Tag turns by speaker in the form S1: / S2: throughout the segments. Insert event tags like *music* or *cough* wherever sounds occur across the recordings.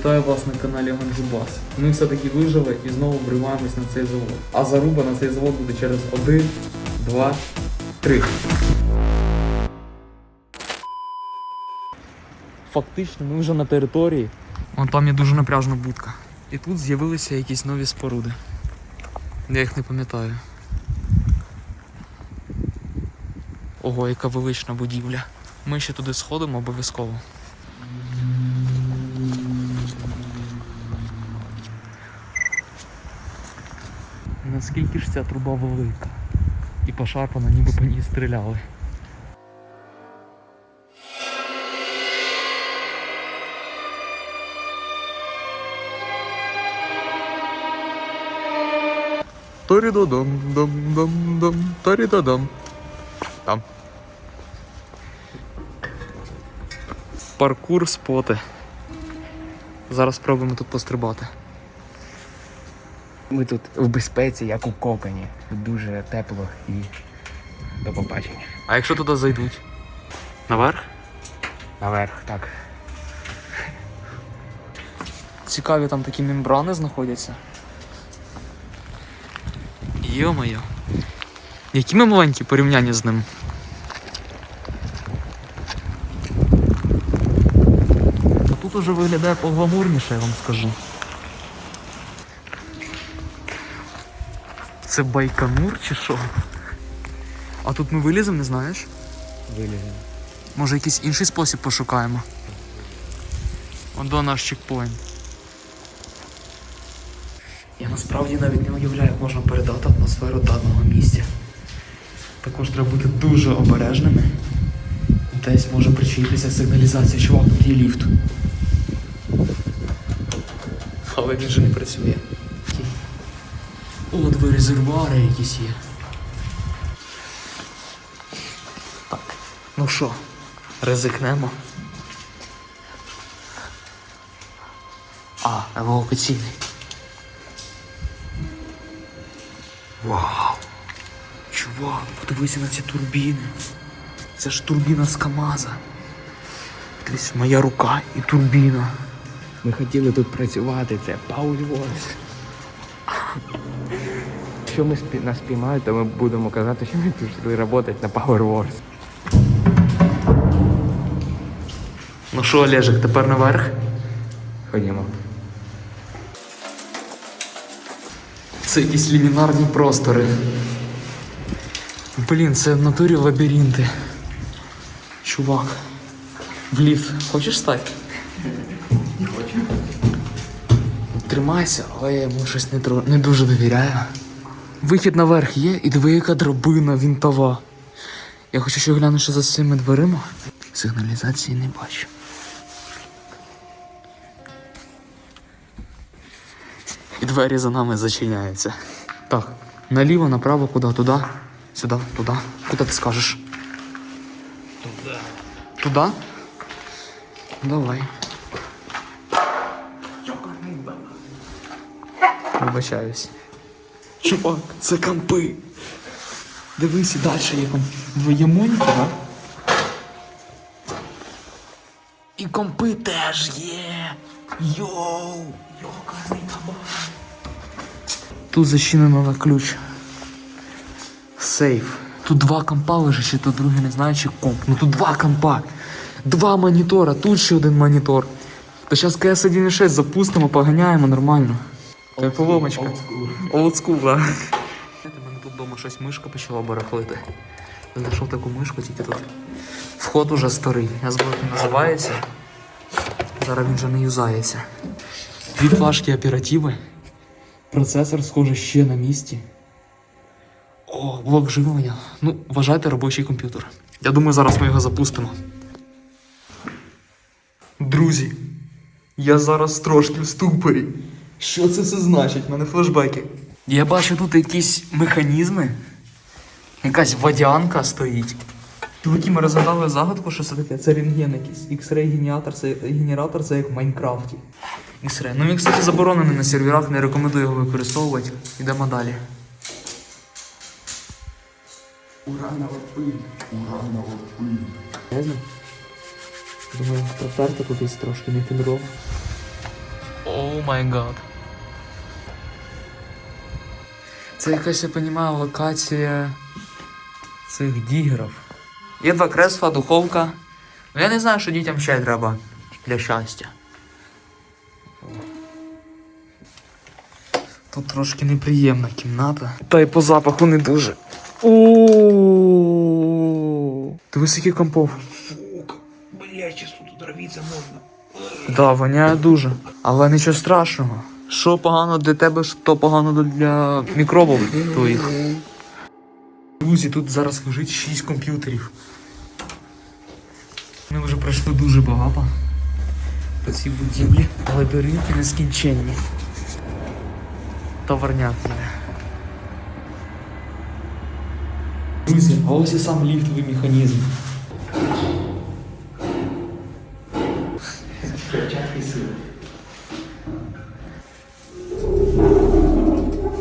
S1: Вітаю вас на каналі Ганджубас. Ми все-таки вижили і знову вриваємось на цей завод. А заруба на цей завод буде через 1, 2, 3. Фактично, ми вже на території. Вон там є дуже напряжна будка. І тут з'явилися якісь нові споруди. Я їх не пам'ятаю. Ого, яка велична будівля. Ми ще туди сходимо обов'язково. Наскільки ж ця труба велика? І пошарпана, ніби по ній стріляли. Торідодом, дом, дом, дом, торідодом. Там. Паркур споти. Зараз спробуємо тут пострибати.
S2: Ми тут в безпеці, як у коконі. Дуже тепло і до побачення.
S1: А якщо туди зайдуть? Наверх?
S2: Наверх, так.
S1: Цікаві там такі мембрани знаходяться. Йо-моє. Які ми маленькі порівняння з ним. А тут уже виглядає погламурніше, я вам скажу. Це байконур чи що? А тут ми виліземо, не знаєш?
S2: Виліземо.
S1: Може якийсь інший спосіб пошукаємо. Ондо наш чекпоінт. Я насправді навіть не уявляю, як можна передати атмосферу даного місця. Також треба бути дуже обережними. Десь може причинитися сигналізація, чувак, тут є ліфт. Але він же не працює. О, двері резервуари якісь є. Так, ну що, ризикнемо. А, евакуаційний. Вау! Чувак, подивися на ці турбіни. Це ж турбіна з КАМАЗа. Дивись, моя рука і турбіна.
S2: Ми хотіли тут працювати, це Пауль Ворс. Якщо ми спі... нас спіймають, то ми будемо казати, що ми пішли працювати на Power Wars.
S1: Ну що, Олежик, тепер наверх?
S2: Ходімо.
S1: Це якісь лімінарні простори. Блін, це в натурі лабіринти. Чувак. В ліфт. Хочеш стати? Хочу. Тримайся, але я йому щось не, тро- не дуже довіряю. Вихід наверх є, і диви, яка драбина вінтова. Я хочу ще глянути, що за цими дверима. Сигналізації не бачу. І двері за нами зачиняються. Так, наліво, направо, куди? Туди? Сюди, туди. Куди ти скажеш? Туди. Туди? Давай. Вибачаюсь. Чувак, це. Дивись, і далі є комп. Є монітор, а? І компи теж є. Йоу! Йокарний кабан. Тут зачинено на ключ. Сейф. Тут два компа лежить, ще тут другий не знаю, чи комп. Ну тут два компа. Два монітора, тут ще один монітор. То зараз КС 1.6 запустимо, поганяємо нормально. Це поломочка. Олдскул, да. У мене тут вдома щось мишка почала барахлити. Знайшов таку мишку, тільки тут. Вход уже старий. Я забув, як він називається. Зараз він вже не юзається. Дві флажки оперативи. Процесор, схоже, ще на місці. О, блок живлення. Ну, вважайте робочий комп'ютер. Я думаю, зараз ми його запустимо. Друзі, я зараз трошки в ступорі. Що це все значить? У мене флешбеки. Я бачу тут якісь механізми. Якась водянка стоїть. Чуваки, ми розгадали загадку, що це таке. Це рентген якийсь. X-ray генератор, це генератор, це як в Майнкрафті. X-ray. Ну він, кстати, заборонений на серверах, не рекомендую його використовувати. Йдемо далі.
S2: Уранова пиль.
S1: Не знаю. Думаю, протерти кудись трошки не фінров. О май гад. Це якась, я розумію, локація цих дігерів. Є два кресла, духовка. Ну я не знаю, що дітям ще треба для щастя. Тут трошки неприємна кімната. Та й по запаху не дуже. О, Дивись, який компов.
S2: Фук, блядь, сейчас тут травиться можна.
S1: Да, воняє дуже. Але нічого страшного. Що погано для тебе, що погано для мікробів твоїх. Друзі, тут зараз лежить 6 комп'ютерів. Ми вже пройшли дуже багато по цій будівлі. Лабіринти нескінченні. Товарняк мене. Друзі, а ось і сам ліфтовий механізм.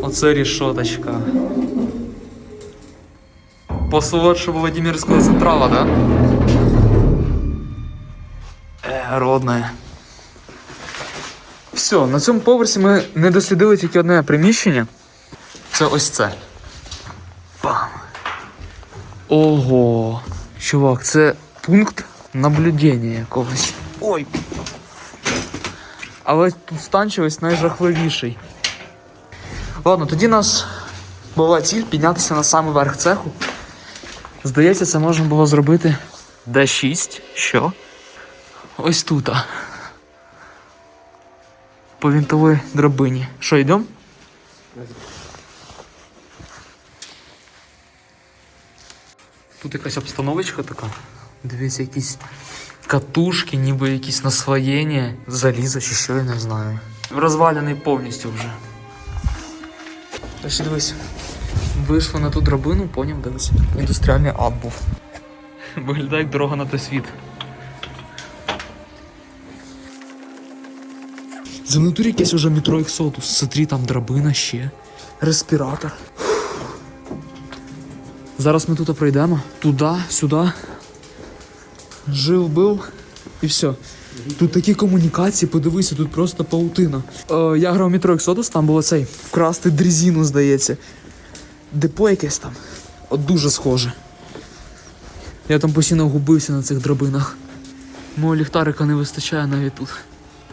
S1: Оце рішоточка. Посолодше Владимирського централа, да? Е, родне. Все, на цьому поверсі ми не дослідили тільки одне приміщення. Це ось це. Бам. Ого. Чувак, це пункт наблюдення якогось. Ой. Але тут станчик ось найжахливіший. Ладно, тоді у нас була ціль піднятися на самий верх цеху. Здається, це можна було зробити D6. Що? Ось тут. По вінтовій драбині. Що, йдемо? Тут якась обстановочка така. Дивіться, якісь катушки, ніби якісь насвоєння, залізо чи що, я не знаю. Розвалений повністю вже. Ось дивись. Вийшли на ту драбину, поняв, дивись. Індустріальний ад був. *laughs* Виглядає як дорога на той світ. За натурі якесь уже метро Ексодус. Смотри, там драбина ще. Респіратор. Зараз ми тут пройдемо. Туди, сюди. Жив був і все. Тут такі комунікації, подивися, тут просто паутина. Е, я грав метро Ексодус, там було цей вкрасти дрезину, здається. Депо якесь там. От дуже схоже. Я там постійно губився на цих драбинах. Мого ліхтарика не вистачає навіть тут.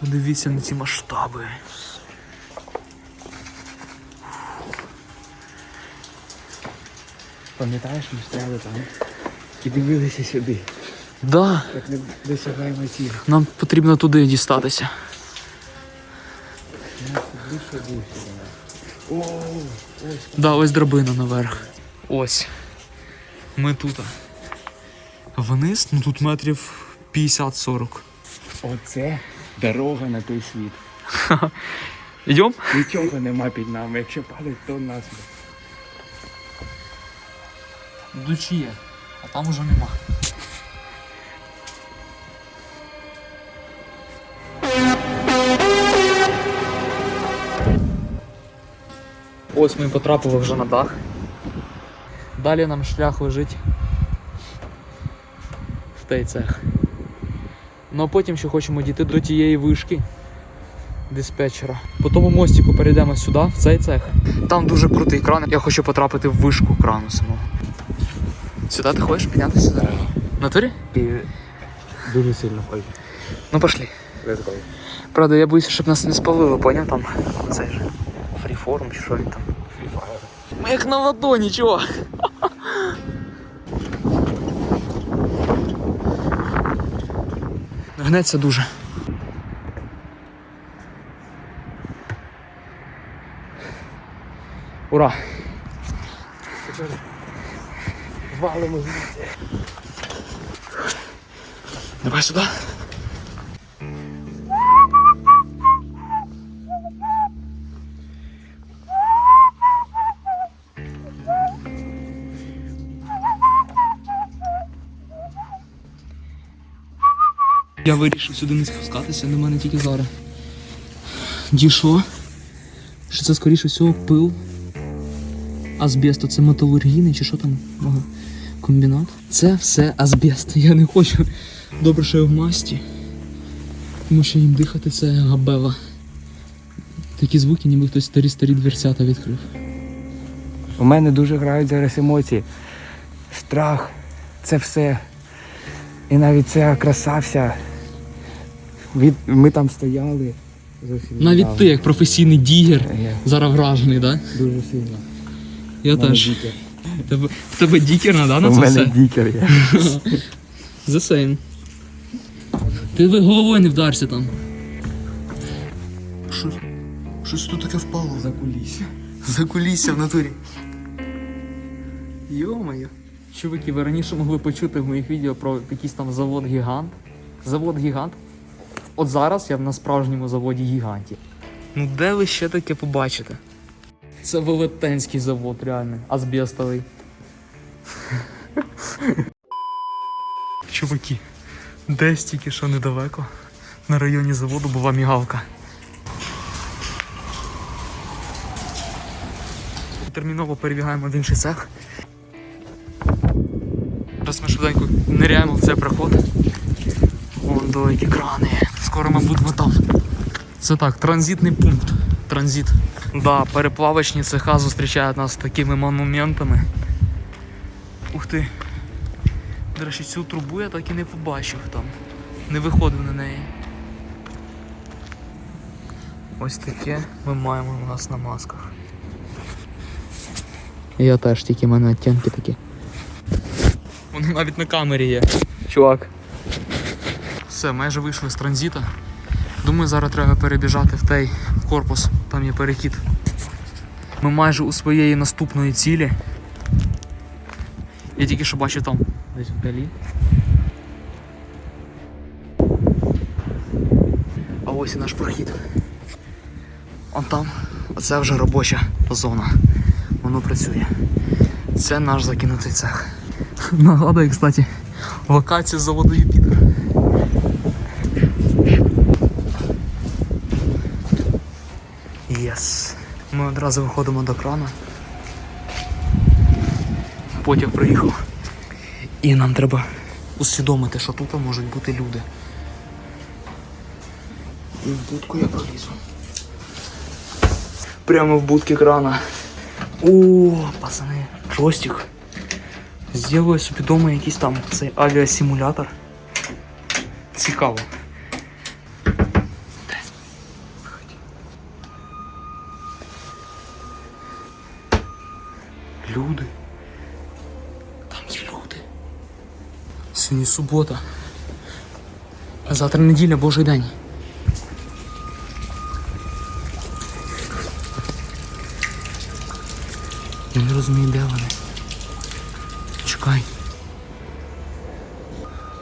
S1: Подивіться на ці масштаби.
S2: Пам'ятаєш, ми стояли там і дивилися сюди.
S1: Да,
S2: Як не досягаємо цілі.
S1: нам потрібно туди дістатися.
S2: О, ось.
S1: Да, ось драбина наверх. Ось. Ми тут. Вниз, ну тут метрів 50-40.
S2: Оце дорога на той світ.
S1: Йдем?
S2: Нічого нема під нами. Якщо падать, то нас.
S1: Дучі є, а там уже нема. Ось ми потрапили вже на дах. Далі нам шлях лежить в той цех. Ну а потім ще хочемо дійти до тієї вишки диспетчера. По тому мостику перейдемо сюди, в цей цех. Там дуже крутий кран. Я хочу потрапити в вишку крану самого. Сюди ти хочеш піднятися зараз? На турі?
S2: Ти дуже сильно хочеш.
S1: Ну пошли. Правда, я боюся, щоб нас не спалили, поняв там цей же фріформ чи що він там. Ми як на ладоні, чого? Гнеться дуже. Ура!
S2: Валимо звідси.
S1: Давай сюди. Я вирішив сюди не спускатися, на мене тільки зараз. Дійшло. Що це скоріше всього пил. Азбест, це металургійний чи що там? Ага. Комбінат. Це все азбест. Я не хочу. Добре, що я в масті. Тому що їм дихати це габела. Такі звуки, ніби хтось старі-старі дверцята відкрив.
S2: У мене дуже грають зараз емоції. Страх, це все. І навіть ця краса вся. Від... Ми там стояли. Зовсім
S1: Навіть ти, як професійний дігер,
S2: Я
S1: зараз вражений, так? Да?
S2: дуже сильно.
S1: Я
S2: мене
S1: теж.
S2: дікер.
S1: Тебе, в тебе дікерна, да, на
S2: У
S1: це
S2: мене
S1: все?
S2: дікер є. *laughs*
S1: The same. Ти ви головою не вдарся там. Щось, щось тут таке впало.
S2: За кулісся.
S1: За кулісся в натурі. Йо-моє. Чуваки, ви раніше могли почути в моїх відео про якийсь там завод-гігант. завод гігант. От зараз я на справжньому заводі гігантів. Ну де ви ще таке побачите? Це велетенський завод, реально, азбестовий. Чуваки, десь тільки що недалеко. На районі заводу була мігалка. Терміново перебігаємо в інший цех. Зараз ми швиденько ниряємо в цей проход. Вон до які крани. Скоро ми будемо там. Це так, транзитний пункт. Транзит. Да, переплавочні цеха зустрічають нас такими монументами. Ух ти. До речі, цю трубу я так і не побачив там. Не виходив на неї. Ось таке ми маємо у нас на масках. Я теж тільки в мене оттінки такі. Воно навіть на камері є. Чувак. Все, майже вийшли з транзита. Думаю, зараз треба перебіжати в той корпус, там є перехід. Ми майже у своєї наступної цілі. Я тільки що бачив там. Десь вдалі. А ось і наш прохід. Он там, оце вже робоча зона. Воно працює. Це наш закинутий цех. *laughs* Нагадую, кстати, локацію заводу Юпітер. Єс. Ми одразу виходимо до крана. Потяг приїхав. І нам треба усвідомити, що тут можуть бути люди. І в будку я пролізу. Прямо в будки крана. О, пацани, джойстик. Сделаю собі дома якийсь там цей авіасимулятор. Цікаво. Люди. Там є люди. Сьогодні субота. А завтра неділя, божий день. Я не розумію, де вони. Чекай.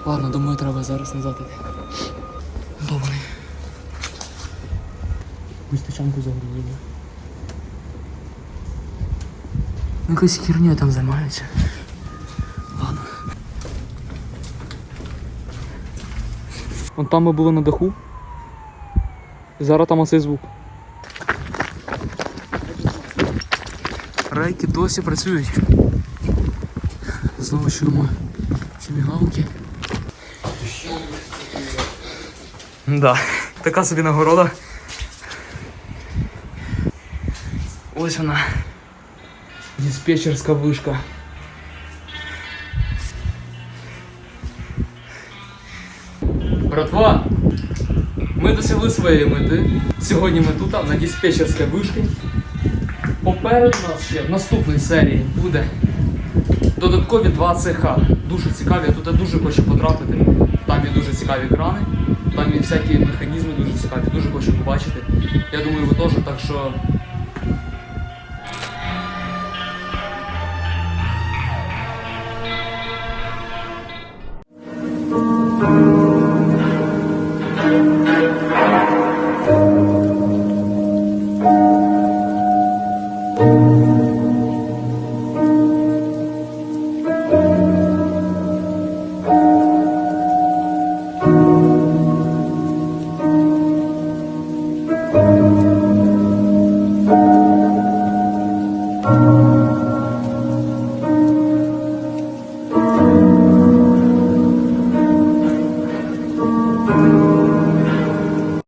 S1: Ладно, думаю, треба зараз назад іти. Вони? Якусь тачанку загрузили. Якась херня там займаються. Ладно. Вон там ми були на даху. Зараз там оцей звук. Рейки досі працюють. Знову чуємо ці мігалки. Да, така собі нагорода. Ось вона. Диспетчерська вишка. Братва, ми досягли своєї мети. Сьогодні ми тут, на диспетчерській вишці. Попереду нас ще в наступній серії буде додаткові два цеха. Дуже цікаві, я туди дуже хочу потрапити. Там є дуже цікаві крани, там є всякі механізми дуже цікаві, дуже хочу побачити. Я думаю, ви теж, так що